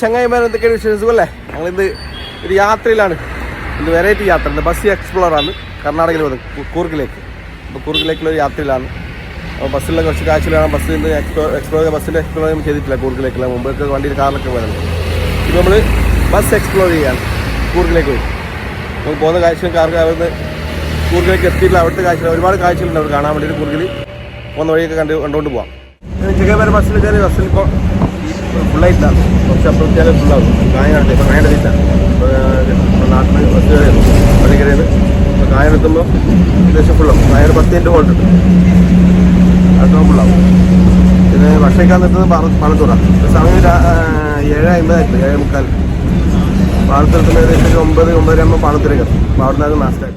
ചങ്ങായിമാർ എന്തൊക്കെയാണ് വിശേഷം അല്ലേ? ഞങ്ങളിന്ന് ഒരു യാത്രയിലാണ്. ഇത് വെറൈറ്റി യാത്ര. ബസ് എക്സ്പ്ലോർ ആണ്. കർണാടകയിൽ വന്നു കൂർഗിലേക്ക് അപ്പോൾ കൂർഗിലേക്കുള്ള യാത്രയിലാണ്. അപ്പോൾ ബസ്സിലെ കുറച്ച് കാഴ്ചയിലാണ് ബസ്സിൽ നിന്ന് എക്സ്പ്ലോർ എക്സ്പ്ലോർ ബസ്സിന്റെ എക്സ്പ്ലോർ ഒന്നും ചെയ്തിട്ടില്ല കൂർഗിലേക്കുള്ള മുമ്പൊക്കെ വണ്ടിയിൽ കാറിലൊക്കെ പോയത് ഇപ്പോൾ നമ്മൾ ബസ് എക്സ്പ്ലോർ ചെയ്യാൻ കൂർഗിലേക്ക് പോയി. നമുക്ക് പോകുന്ന കാഴ്ചകൾ കാർക്ക് അവിടുന്ന് കൂർഗിലേക്ക് എത്തിയിട്ടില്ല. അവിടുത്തെ കാഴ്ചകൾ ഒരുപാട് കാഴ്ചകളുണ്ട് അവർ കാണാൻ വേണ്ടിയിട്ട് കൂർഗിൽ പോകുന്ന വഴിയൊക്കെ കണ്ട് കണ്ടുകൊണ്ട് പോവാം. ചെങ്ങന്മാരെ ബസ്സിൽ കയറി ബസ്സിൽ ഇപ്പോൾ ഫുള്ളായിട്ടാണ് കുറച്ച് അപ്പുറത്തേക്ക് ഫുള്ളാവും കായനാട്ട് ഇപ്പോൾ കായനത്തില്ല നാട്ടിൽ ബസ് കയറിയത് പള്ളി കയറിയത് കായനെത്തുമ്പോൾ ഏകദേശം ഫുള്ളാവും കായന പത്ത് മിനിറ്റ് ഹോൾട്ട് ഉണ്ട് അടുത്ത ഫുള്ളാവും പിന്നെ ഭക്ഷണിക്കാൻ നിർത്തുന്നത് പാണത്തൂറ സമയം ഏഴ് അമ്പതായിട്ട് ഏഴ് മുക്കാൽ. പാണത്തൂരത്തിന് ഏകദേശം ഒരു ഒമ്പത് ഒമ്പതര ആകുമ്പോൾ പാണത്തൂരേക്ക് എത്തും. അപ്പോൾ അവിടെ നിന്നാണ് നാസ്റ്റായി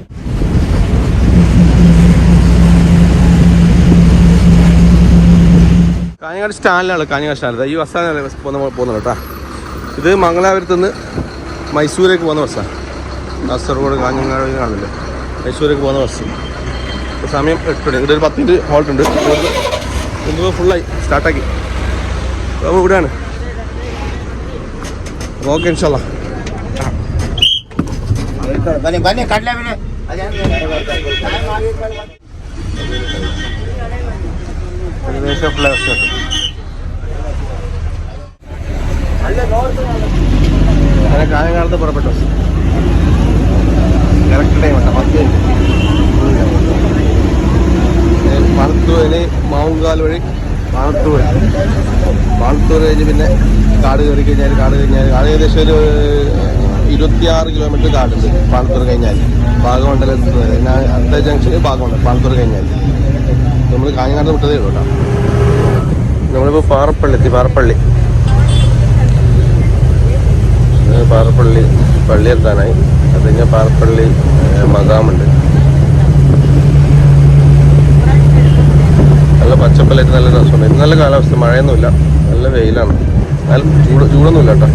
കാഞ്ഞങ്ങാട് സ്റ്റാൻഡിലാണ് കാഞ്ഞങ്ങാട് സ്റ്റാൻഡ്. ഈ ബസ്സാണ് ബസ് പോകുന്ന പോകുന്നത് കേട്ടോ. ഇത് മംഗലാപുരത്ത് നിന്ന് മൈസൂരേക്ക് പോകുന്ന ബസ്സാണ് കാസർഗോഡ് കാഞ്ഞങ്ങാട് കാണില്ലേ? മൈസൂരേക്ക് പോകുന്ന ബസ്. ഇപ്പോൾ സമയം എട്ട് മണി ഇവിടെ ഒരു പത്ത് മിനിറ്റ് ഹോൾട്ട് ഉണ്ട് മുമ്പ് ഫുള്ളായി സ്റ്റാർട്ടാക്കി അപ്പോൾ ഇവിടെയാണ്. ഓക്കെ ഇൻഷാല്ല ഏകദേശം ഫ്ലവർ കാലകാലത്ത് പുറപ്പെട്ടു. കറക്റ്റ് ടൈം ഉണ്ട്. പത്ത് പാണത്തൂരിന് മാവുങ്കാൽ വഴി. പാണത്തൂർ പാണത്തൂർ കഴിഞ്ഞ് പിന്നെ കാട് കയറി കഴിഞ്ഞാൽ കാട് കഴിഞ്ഞാൽ കാട് ഏകദേശം ഒരു ഇരുപത്തിയാറ് കിലോമീറ്റർ കാടുണ്ട് പാലത്തൂർ കഴിഞ്ഞാൽ ഭാഗമണ്ഡലത്തിൽ നിന്ന് വരെ. ഞാൻ അടുത്ത ജംഗ്ഷനിൽ ഭാഗമുണ്ട് പാണത്തൂർ കഴിഞ്ഞാൽ നമ്മൾ കാഞ്ഞങ്ങാട് വിട്ടതേ ഉള്ളൂ കേട്ടോ. നമ്മളിപ്പോൾ പാറപ്പള്ളി എത്തി പാറപ്പള്ളി. പാറപ്പള്ളി പള്ളി എത്താനായി. കഴിഞ്ഞാൽ പാറപ്പള്ളി മകാമുണ്ട്. നല്ല പച്ചപ്പല്ലായിട്ട് നല്ല രസമുണ്ട്. ഇന്ന് നല്ല കാലാവസ്ഥ. മഴയൊന്നുമില്ല. നല്ല വെയിലാണ്. എന്നാലും ചൂട് ചൂടൊന്നുമില്ല കേട്ടോ.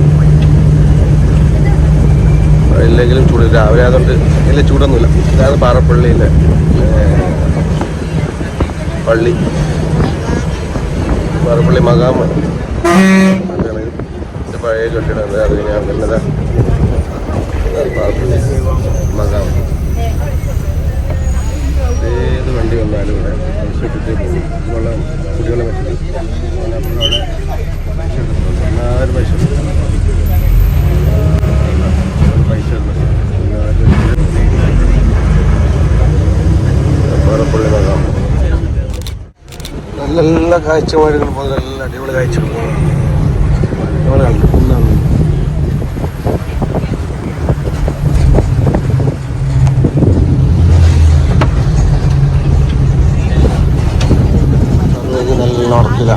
മഴയില്ലെങ്കിലും ചൂട്. രാവിലെ ആയതുകൊണ്ട് വലിയ ചൂടൊന്നുമില്ല. ഇതാണ് പാറപ്പള്ളിയിലെ പള്ളി. പാറപ്പള്ളി മകാമാണ് പഴയ കെട്ടിടം. അത് കഴിഞ്ഞാൽ വരുന്നത്. ഏത് വണ്ടി വന്നാലും ഇവിടെ ആവശ്യപ്പെട്ട് പോകും വെള്ളം കുടിവെള്ളം വെച്ചിട്ട് എല്ലാവരും പൈസ നല്ല നല്ല കാഴ്ചപ്പാടുകൾ. പോകുന്ന നല്ല അടിപൊളി കാഴ്ചകൾ നമ്മൾ ഒന്നാണ് അതിലേക്ക് നല്ല ഉറക്കില്ല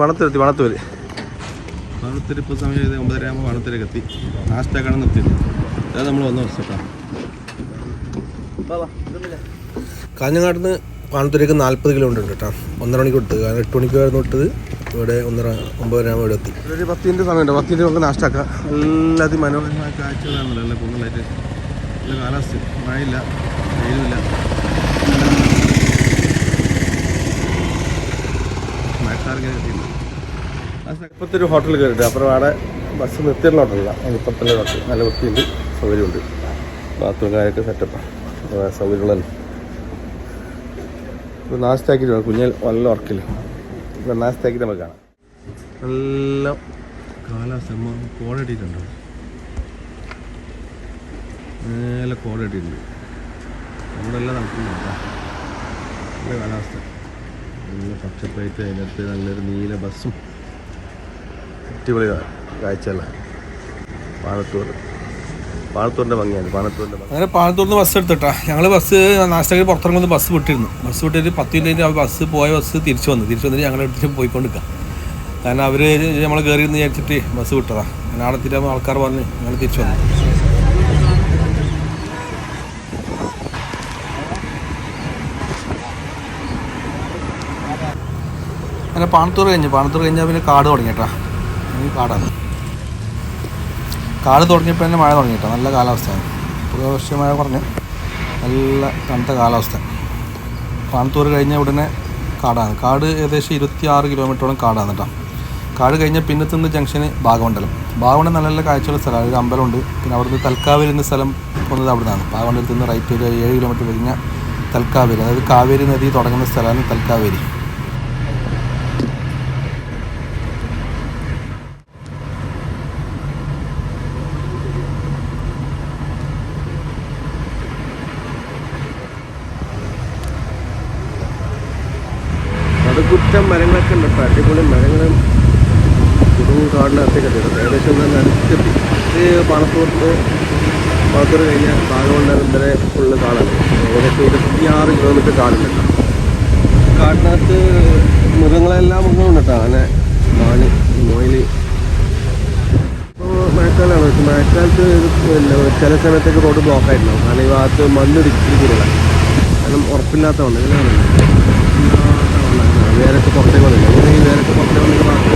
പണത്തിരുത്തി പണത്തൂര് പണത്തൂര് ഇപ്പോൾ സമയം ചെയ്ത് ഒമ്പതര ആകുമ്പോൾ പണത്തൂരേക്ക് എത്തി ആക്കണം നിർത്തിയത്. അതായത് നമ്മൾ വന്ന വർഷം കേട്ടോ കാഞ്ഞങ്ങാട് നിന്ന് പാണത്തൂരേക്ക് നാൽപ്പത് കിലോമീറ്റർ ഉണ്ട് കേട്ടോ. ഒന്നര മണിക്ക് വിട്ടത് കാരണം എട്ട് മണിക്കായിരുന്നു വിട്ടത് ഇവിടെ ഒന്നര ഒമ്പതര ആകുമ്പോൾ ഇവിടെ എത്തി. ഒരു പത്ത് മിനിറ്റ് സമയമുണ്ട്. പത്ത് മിനിറ്റ് നമുക്ക് നാഷ്ടാക്കാം. എല്ലാ അതിമനോഹരമായ കാഴ്ചകളാണല്ലോ അല്ലേ പൊങ്ങലായിട്ട് നല്ല കാലാവസ്ഥ. മഴയില്ല. വെയിലുമില്ല. മഴക്കാർക്ക് ഇപ്പോഴത്തെ ഒരു ഹോട്ടൽ കയറിയിട്ട് അപ്പുറം അവിടെ ബസ് നിർത്തിയുള്ള ഹോട്ടലല്ല ഇപ്പുറത്തുള്ള ഹോട്ടൽ നല്ല വൃത്തിയുണ്ട് സൗകര്യമുണ്ട്. ബാത്റൂം കാര്യമൊക്കെ സെറ്റപ്പാണ് സൗകര്യമുള്ള ഇത് നാസ്റ്റാക്കിയിട്ട് നല്ല ഉറക്കില്ല നാസ്റ്റാക്കിയിട്ട് നമുക്ക് കാണാം. നല്ല കാലാവസ്ഥ. കോടടിയിട്ടുണ്ടോ നല്ല കോടയിട്ടിട്ടുണ്ട് നമ്മുടെ എല്ലാം നടക്കുന്നുണ്ടോ നല്ല കാലാവസ്ഥ. നല്ല പച്ചപ്പായിട്ട് അതിനകത്ത് നല്ലൊരു നീല ബസ്സും അടിപൊളി കാഴ്ചയല്ല. പാലത്തൂർ പാണത്തൂരിന്റെ ഭംഗിയാണ് പാണത്തൂരിന്റെ അങ്ങനെ പാലത്തൂർന്ന് ബസ് എടുത്തിട്ടാ. ഞങ്ങൾ ബസ് നാശനഗർ പുറത്തിറങ്ങുന്ന ബസ് വിട്ടിരുന്നു. ബസ് വിട്ടിട്ട് പത്ത് മിനിറ്റ് ആ ബസ് പോയ ബസ് തിരിച്ചു വന്നു. തിരിച്ചു വന്നിട്ട് ഞങ്ങൾ എടുത്തിട്ട് പോയിക്കൊണ്ടിരിക്കുക കാരണം അവർ നമ്മൾ കയറി എന്ന് വിചാരിച്ചിട്ട് ബസ് വിട്ടതാ. ഞാൻ അവിടെ ആൾക്കാർ പറഞ്ഞ് ഞങ്ങൾ തിരിച്ചു വന്നു. അങ്ങനെ പാണത്തൂർ കഴിഞ്ഞു. പാണത്തൂർ കഴിഞ്ഞാൽ പിന്നെ കാട് തുടങ്ങിയിട്ടാ. ഈ കാടാണ്. കാട് തുടങ്ങിയപ്പോൾ തന്നെ മഴ തുടങ്ങിയിട്ടാ നല്ല കാലാവസ്ഥയാണ് പുതുവർഷ മഴ കുറഞ്ഞ് നല്ല തണുത്ത കാലാവസ്ഥ. പാണത്തൂർ കഴിഞ്ഞ ഉടനെ കാടാണ്. കാട് ഏകദേശം ഇരുപത്തി ആറ് കിലോമീറ്ററോളം കാടാണ് കേട്ടോ. കാട് കഴിഞ്ഞ പിന്നത്തുനിന്ന് ജംഗ്ഷന് ഭാഗമണ്ഡലം ഭാഗമണ്ഡലം നല്ല നല്ല കാഴ്ചയുള്ള സ്ഥലമാണ് ഒരു അമ്പലമുണ്ട്. പിന്നെ അവിടുന്ന് തൽക്കാവേരി എന്ന സ്ഥലം പോകുന്നത് അവിടെ നിന്നാണ് ഭാഗമണ്ഡലത്തിൽ നിന്ന് റൈറ്റ് ഒരു ഏഴ് കിലോമീറ്റർ കഴിഞ്ഞ തൽക്കാവേരി. അതായത് കാവേരി നദി തുടങ്ങുന്ന സ്ഥലമാണ് തൽക്കാവേരി. നടുക്കുറ്റം മരങ്ങളൊക്കെ ഉണ്ട് കേട്ടോ അടിപൊളി മരങ്ങളും കുടുംബ കാടിനകത്തേക്ക് എത്തിയിട്ടുണ്ട് ഏകദേശം നല്ല അടുത്തെത്തി ഇത് പണത്തൂർത്ത് പണത്തൂർ കഴിഞ്ഞ ഭാഗമുണ്ടാകും വരെ ഫുള്ള് കാടാണ്. ഏകദേശം ഇരുപത്തിയാറ് കിലോമീറ്റർ കാടുണ്ട് കാടിനകത്ത് മൃഗങ്ങളെല്ലാം മൃഗങ്ങളുണ്ട് കേട്ടോ. അങ്ങനെ മാന് മൊയിൽ. മഴക്കാലമാണ് പക്ഷെ മഴക്കാലത്ത് പിന്നെ ചില സമയത്തൊക്കെ റോഡ് ബ്ലോക്ക് ആയിട്ടുണ്ടാവും കാരണം ഈ ഭാഗത്ത് മണ്ണ് ഇടിച്ചിരിക്കുന്നില്ല കാരണം ഉറപ്പില്ലാത്തതുകൊണ്ട്. ഇങ്ങനെയാണ്. വേരൊക്കെ പുറത്തേക്ക് വന്നില്ല. അങ്ങനെ ഈ വേരൊക്കെ പുറത്തേക്ക് വന്നിട്ട് ഭാഗത്ത്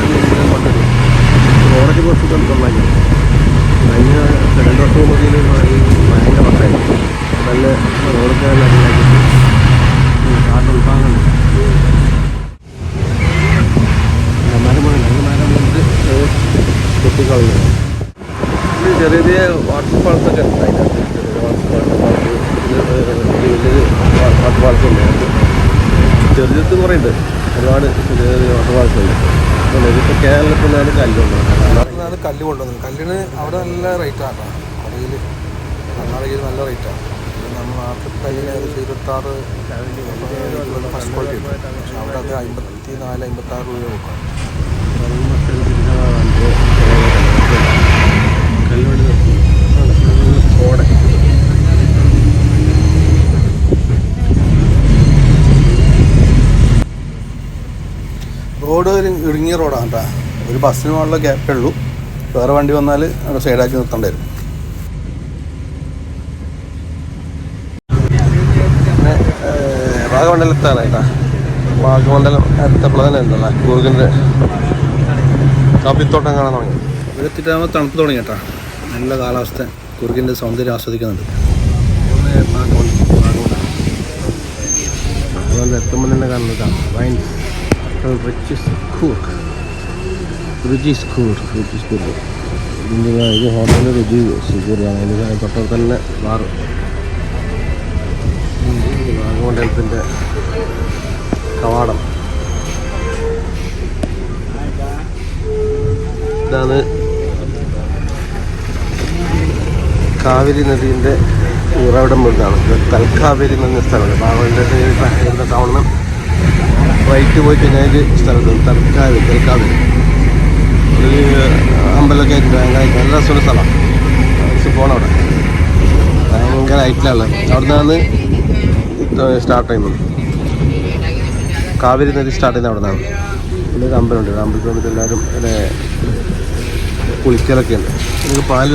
പറ്റുള്ളൂ റോഡൊക്കെ കുറച്ച് നന്നാക്കി കഴിഞ്ഞ രണ്ട് വർഷം മുതൽ ഭയങ്കര വർഷമായിരുന്നു നല്ല റോഡൊക്കെ നന്നാക്കി കാട് ഉൾഭാഗമുണ്ട് മരം വീണില്ല മരം വീണിട്ട് കുട്ടിക്കളഞ്ഞു ഇത് ചെറിയ ചെറിയ വാട്ടർഫാൾസൊക്കെ ഫാൾസ് ഒക്കെ ഉണ്ട് അതിനകത്ത് ചെറിയ വാട്ടർ ഫാൾസ് വലിയൊരു വാട്ടർ ഫാൾസ് ഉണ്ട് ചെറിയ ചെറുത് കുറേ ഉണ്ട് ഒരുപാട് ചെറിയ ചെറിയ വാട്ടർ ഫാൾസ് ഉണ്ട് അപ്പോൾ ഇതിപ്പോൾ കേരളത്തിൽ നിന്നാണ് കല്ലുണ്ട് അതാണ് കല്ല് കൊണ്ടുവന്നത്. കല്ലിന് അവിടെ നല്ല റേറ്റാണ് കടയിൽ കർണാടകയിൽ നല്ല റേറ്റാണ് നമ്മൾ ഫസ്റ്റ് ക്വാളിറ്റി റോഡ് ഒരു ഇടുങ്ങിയ റോഡാണ് കേട്ടോ. ഒരു ബസ്സിന് പോകാനുള്ള ഗ്യാപ്പേ ഉള്ളൂ. വേറെ വണ്ടി വന്നാൽ അവിടെ സൈഡാക്കി നിർത്തേണ്ടി വരും പിന്നെ കേട്ടോ ഭാഗമണ്ഡലം എത്തപ്പോൾ തന്നെ ഉണ്ടല്ലേ കൂർഗിന്റെ കാപ്പിത്തോട്ടം കാണാൻ തുടങ്ങി. ഇവിടെ എത്തിയിട്ടാകുമ്പോൾ തണുപ്പ് തുടങ്ങി കേട്ടോ നല്ല കാലാവസ്ഥ. കുറുകിന്റെ സൗന്ദര്യം ആസ്വദിക്കുന്നുണ്ട്. അതുകൊണ്ട് എത്തുമ്പോൾ തന്നെ കാണുന്നതാണ് റിച്ച് കൂർക്ക് രുചി സ്കൂർ രുചി സ്കൂർ ഇതിന്റെ ഇത് ഹോട്ടലിൽ രുചി സ്കൂറാണ് അതിന് തൊട്ടടുത്ത് തന്നെ ബാർ ഹെൽപ്പിന്റെ കവാടം. ഇതാണ് കാവേരി നദീന്റെ ഉറവിടം ഇതാണ്. ഇത് തൽക്കാവേരി എന്ന സ്ഥലമാണ്. ബാബുവിന്റെ ടൗണിൽ വൈറ്റ് പോയി കഴിഞ്ഞാൽ സ്ഥലത്ത് തൽക്കാവേരി തൽക്കാവേരി ഒരു അമ്പലമൊക്കെ ആയിട്ട് നല്ല രസമുള്ള സ്ഥലമാണ് പോകണം അവിടെ. ഭയങ്കര ഹൈറ്റിലാണ്. അവിടെ നിന്നാണ് സ്റ്റാർട്ട് ചെയ്യുന്നത് കാവേരി നദി സ്റ്റാർട്ട് ചെയ്യുന്നത് അവിടെ നിന്നാണ് പിന്നെ ഒരു അമ്പലമുണ്ട് അമ്പലത്തിൽ വന്നിട്ട് എല്ലാവരും ഇവിടെ കുളിക്കലൊക്കെ ഉണ്ട് നമുക്ക് പാൽ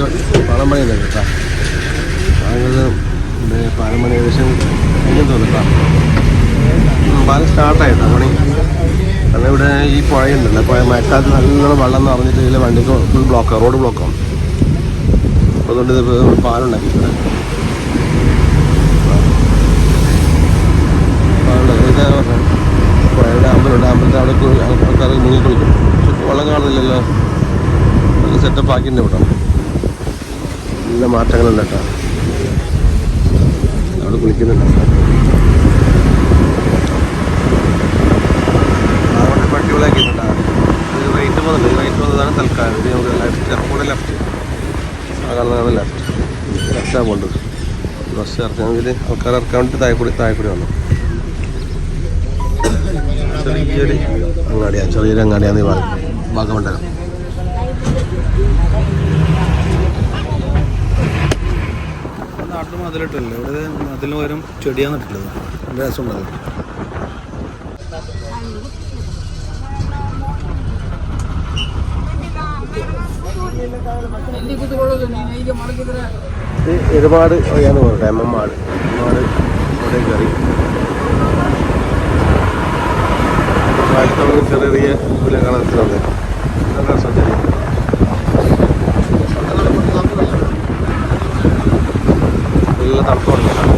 പാലം പണി ഉണ്ട് കേട്ടോ? പാലത് പാലം ഏകദേശം കഴിഞ്ഞു തോന്നുന്നു കേട്ടോ. പാലം സ്റ്റാർട്ടായിട്ടോ പണി. കാരണം ഇവിടെ ഈ പുഴയുണ്ടല്ലോ? പുഴ മഴക്കാലത്ത് നല്ലോണം വെള്ളം നിറഞ്ഞിട്ട് ഇതിൽ വണ്ടിക്ക് ഫുൾ ബ്ലോക്ക് റോഡ് ബ്ലോക്കാണ് അതുകൊണ്ട് ഇത് പാലുണ്ടാക്കി ഇവിടെ. ഇതാ പുഴയുടെ അമ്പലമുണ്ട് അവിടെ ആൾക്കാർ നല്ല സെറ്റപ്പ് നല്ല മാറ്റങ്ങളുണ്ട് കേട്ടോ. അവിടെ കുളിക്കുന്നുണ്ട്. അവിടെ അടിപൊളിയാക്കിയിട്ടുണ്ട് ഇത് റേറ്റ് പോകുന്നുണ്ട് റേറ്റ് പോകുന്നതാണ് തൽക്കാലം. ഇത് നമുക്ക് ലെഫ്റ്റ് കൂടെ ലെഫ്റ്റ് കാണുന്നതാണ് ലെഫ്റ്റ് ലെഫ്റ്റാണ് പോകേണ്ടത് ബസ് ഇറക്കാമെങ്കിൽ ആൾക്കാർ ഇറക്കാൻ വേണ്ടി താഴെക്കൂടി കൂടി താഴെ കൂടി വന്നു. ചെറിയൊരു അങ്ങാടിയാണ് ചെറിയൊരു അങ്ങാടിയാണ് ഈ നാട്ടിൽ മതിലിട്ടില്ല ഇവിടെ മതിലിന് പകരം ചെടിയാണ് ഇട്ടുള്ളത് നല്ല ഒരുപാട് ഞാൻ എം എമ്മമാട് ഒരുപാട് ഇവിടെ കാലത്ത് നമുക്ക് ചെറിയ ചെറിയ പുല്ല് കാണാൻ രസമുണ്ട്. നല്ല തണുപ്പുണ്ട്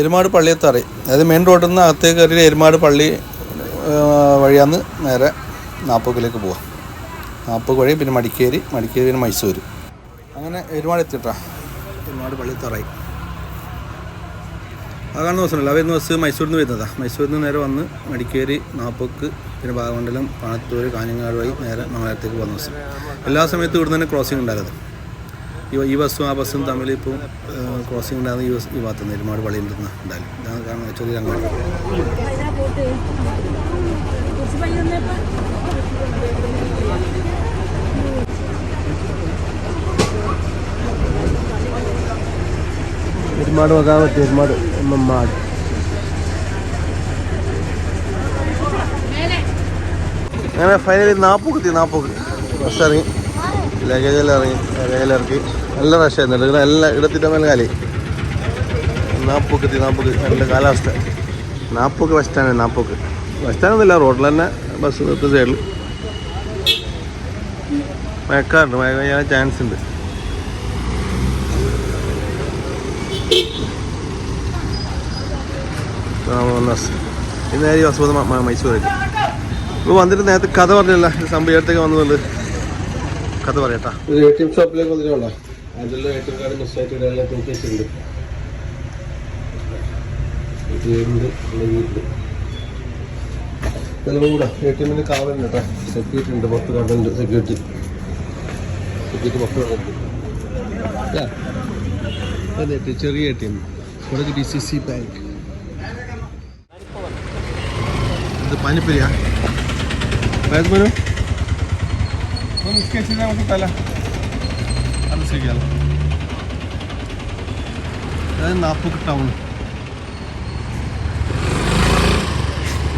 എരുമാട് പള്ളിയെത്തറി അതായത് മെയിൻ റോഡിൽ നിന്ന് അകത്തേക്ക് കയറി എരുമാട് പള്ളി വഴിയാന്ന് നേരെ നാപ്പൂക്കിലേക്ക് പോവാം. നാപ്പൂക്ക് വഴി പിന്നെ മടിക്കേരി മടിക്കേരി പിന്നെ മൈസൂർ അങ്ങനെ എരുമാട് എത്തിട്ടാ. എരുമാട് കാണുന്ന ബസ്സുണ്ടല്ലോ വരുന്ന ബസ് മൈസൂരിൽ നിന്ന് വരുന്നതാണ് മൈസൂരിൽ നിന്ന് നേരെ വന്ന് മടിക്കേരി നാപ്പൂക്ക് പിന്നെ ഭാഗമണ്ഡലം പണത്തൂർ കാഞ്ഞങ്ങാട് വഴി നേരെ നാളത്തേക്ക് പോകുന്ന ബസ് എല്ലാ സമയത്തും ഇവിടെ തന്നെ ക്രോസിംഗ് ഉണ്ടായിരുന്നു ഈ ബസ്സും ആ ബസ്സും തമ്മിൽ ഇപ്പോൾ ക്രോസിംഗ് ഉണ്ടാകുന്ന ഈ ബസ് ഈ ഭാഗത്ത് നിന്ന് ഒരുപാട് പള്ളിയിൽ നിന്ന് ഉണ്ടായാലും ഇതാണ് കാണുന്ന ചെറിയ രംഗം എരുമാട് നോക്കാൻ പറ്റും എരുമാട് എമ്മമാട് അങ്ങനെ ഫൈനലി നാപ്പൂക്ക് എത്തി നാപ്പൂക്ക്. ബസ് ഇറങ്ങി ലഗേജ് എല്ലാം ഇറങ്ങി ലഗേജ് ഇറക്കി നല്ല റഷായിരുന്നു എടുക്കണം എല്ലാം ഇടത്തിട്ട മേലെ കാലി. നാപ്പൂക്ക് എത്തി നാപ്പൂക്ക്. നല്ല കാലാവസ്ഥ. നാപ്പൂക്ക് ബസ് സ്റ്റാൻഡ് നാപ്പൂക്ക്. ബസ് സ്റ്റാൻഡൊന്നുമില്ല റോഡിൽ തന്നെ ബസ് നിർത്തി സൈഡിൽ മയക്കാറുണ്ട് മയക്ക ചെയ്യാൻ ചാൻസ് ഉണ്ട്. ഇന്ന് മൈസൂർ ആയിട്ട് ഇപ്പോൾ വന്നിട്ട് നേരത്തെ കഥ പറഞ്ഞല്ല. സംഭവത്തേക്ക് സംഭവം അടുത്തേക്ക് വന്നത് കഥ പറയട്ടാ. എം ഷോപ്പിലേക്ക് എ ടി എം കാർഡ് മിസ്സായിട്ട് ഇവിടെ എല്ലാം തൂക്കി വെച്ചിട്ടുണ്ട് കൂടെ എ ടി എമ്മിന് കാവലുണ്ട് കേട്ടോ സെക്യൂരിറ്റി ഉണ്ട്. പുറത്ത് കണ്ടുണ്ട് സെക്യൂരിറ്റി സെക്യൂരിറ്റി പുറത്ത് കണ്ടുണ്ട് അതെ ചെറിയ എ ടി എം ഇവിടെ ഡി സി സി ബാങ്ക് ഇത് പാനിപ്പരിയാ. വേദമനു ഒന്ന് നിസ്കരിച്ച് നമുക്ക് തല. അത് നിസ്കരിക്കാമല്ലോ അതായത് നാപ്പൂക്ക് ടൗൺ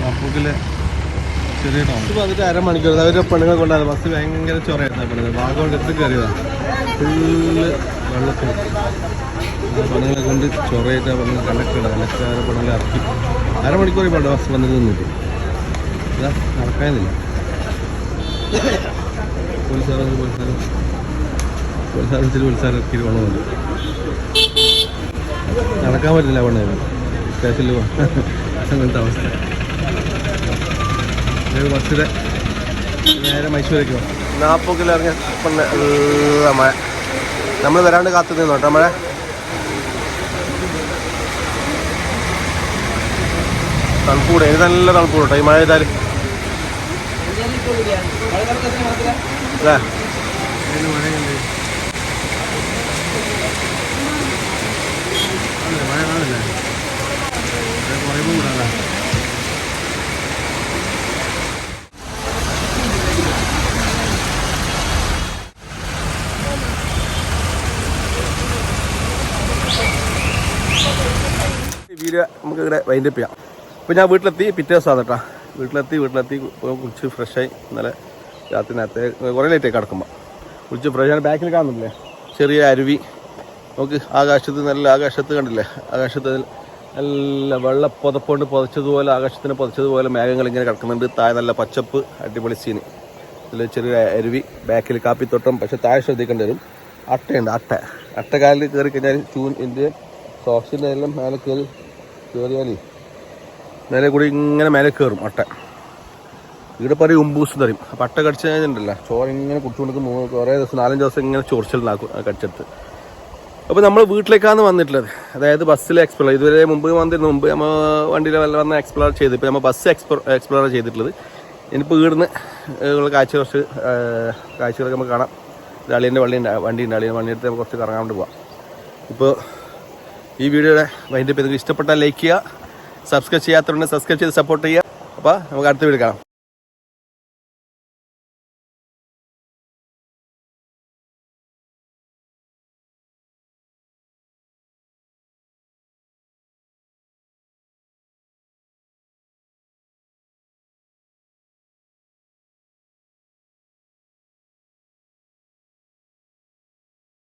നാപ്പൂക്കിലെ ചെറിയ ടൗൺ ഇത് വന്നിട്ട് അരമണിക്കൂർ. അവരുടെ പെണ്ണുങ്ങൾ കൊണ്ടാണ്. ബസ് ഭയങ്കര ചൊറയായിരുന്നു പെണ്ണുങ്ങൾ ഭാഗം എടുത്ത് കയറിയതാണ് ഫുള്ള് വെള്ളത്തിൽ. പെണ്ണുങ്ങളെ കൊണ്ട് ചൊറയിട്ട് പെണ്ണുങ്ങൾ കണ്ടക്ടർ കണ്ടക്ടർ പെണ്ണുങ്ങളെ ഇറക്കി. അരമണിക്കൂർ ഇപ്പോൾ ബസ് വന്നിട്ട് നിന്നിട്ട്. നടക്കാനില്ല. പോലീസുകാർ പോലീസുകാരൻ ഇറക്കി വേണമെന്നുണ്ട് നടക്കാൻ പറ്റില്ല പെണ്ണേ സ്റ്റേഷനിൽ അങ്ങനത്തെ അവസ്ഥ. ബസ്സിലെ? നേരെ മൈസൂരേക്ക് പോകാം നാപ്പോക്കിൽ ഇറങ്ങിയ പെണ്ണ് മഴ. നമ്മൾ വരാണ്ട് കാത്തു നിന്നു കേട്ടോ മഴ? തണുപ്പൂടെ ഇത് നല്ല തണുപ്പ് കേട്ടോ ഈ മഴ ചെയ്താൽ അല്ലേ? മഴ കാണില്ലേ കുറയുമ്പോൾ കൂടാ വീഡിയോ നമുക്ക് ഇവിടെ വൈൻഡപ്പ് ചെയ്യാം. അപ്പോൾ ഞാൻ വീട്ടിലെത്തി പിറ്റേ ദിവസമാണ് കേട്ടോ. വീട്ടിലെത്തി വീട്ടിലെത്തി കുളിച്ച് ഫ്രഷായി ഇന്നലെ രാത്രി നേരത്തെ കുറേ ലേറ്റായി കിടക്കുമ്പോൾ കുളിച്ച് പ്രശ്നം ബാക്കിൽ കാണുന്നില്ലേ? ചെറിയ അരുവി. നമുക്ക് ആകാശത്ത് നല്ല ആകാശത്ത് കണ്ടില്ലേ? ആകാശത്ത് നല്ല വെള്ള പുതപ്പുകൊണ്ട് പുതച്ചതുപോലെ ആകാശത്തിന് പുതച്ചതുപോലെ മേഘങ്ങൾ ഇങ്ങനെ കിടക്കുന്നുണ്ട്. താഴെ നല്ല പച്ചപ്പ് അടിപൊളി സീന് ഇതിൽ ചെറിയ അരുവി ബാക്കിൽ കാപ്പിത്തോട്ടം. പക്ഷെ താഴെ ശ്രദ്ധിക്കേണ്ടി വരും. അട്ടയുണ്ട് അട്ട. അട്ടക്കാലിൽ കയറി കഴിഞ്ഞാൽ ചൂൻ ഇതിന്റെ സോക്സിന്റെ എല്ലാം മേലെ കയറി കയറിയാലേ മേലെ കൂടി ഇങ്ങനെ മേലെ കയറും അട്ട. ഇവിടെ പറയും ഉമ്പൂസ് എന്ന് പറയും. പട്ട കടിച്ചു കഴിഞ്ഞിട്ടുണ്ടല്ലോ. ചോര ഇങ്ങനെ കുടിച്ചുകൊണ്ട് കുറേ ദിവസം നാലഞ്ച് ദിവസം ഇങ്ങനെ ചൊറിച്ചിലുണ്ടാക്കും കടിച്ചെടുത്ത്. അപ്പോൾ നമ്മൾ വീട്ടിലേക്കാണ് വന്നിട്ടുള്ളത്. അതായത് ബസ്സിൽ എക്സ്പ്ലോർ ഇതുവരെ മുമ്പ് വന്നിരുന്നു. മുമ്പ് നമ്മൾ വണ്ടിയിൽ വന്ന് എക്സ്പ്ലോർ ചെയ്ത്. ഇപ്പോൾ നമ്മൾ ബസ് എക്സ്പ്ലോ എക്സ്പ്ലോർ ചെയ്തിട്ടുള്ളത്. ഇനിയിപ്പോൾ ഇവിടുന്ന് ഉള്ള കാഴ്ച കുറച്ച് കാഴ്ചകളൊക്കെ നമുക്ക് കാണാം. അളിയന്റെ വള്ളി വണ്ടി ഉണ്ട് അളിയന്റെ വണ്ടി എടുത്ത് കുറച്ച് കറങ്ങാൻ വേണ്ടി പോവാം. ഇപ്പോൾ ഈ വീഡിയോയുടെ വൈൻഡപ്പ്. നിങ്ങൾക്ക് ഇഷ്ടപ്പെട്ടാൽ ലൈക്ക് ചെയ്യുക സബ്സ്ക്രൈബ് ചെയ്യാത്തവരുണ്ട് സബ്സ്ക്രൈബ് ചെയ്ത് സപ്പോർട്ട് ചെയ്യുക. അപ്പോൾ നമുക്ക് അടുത്ത വീഡിയോ കാണാം.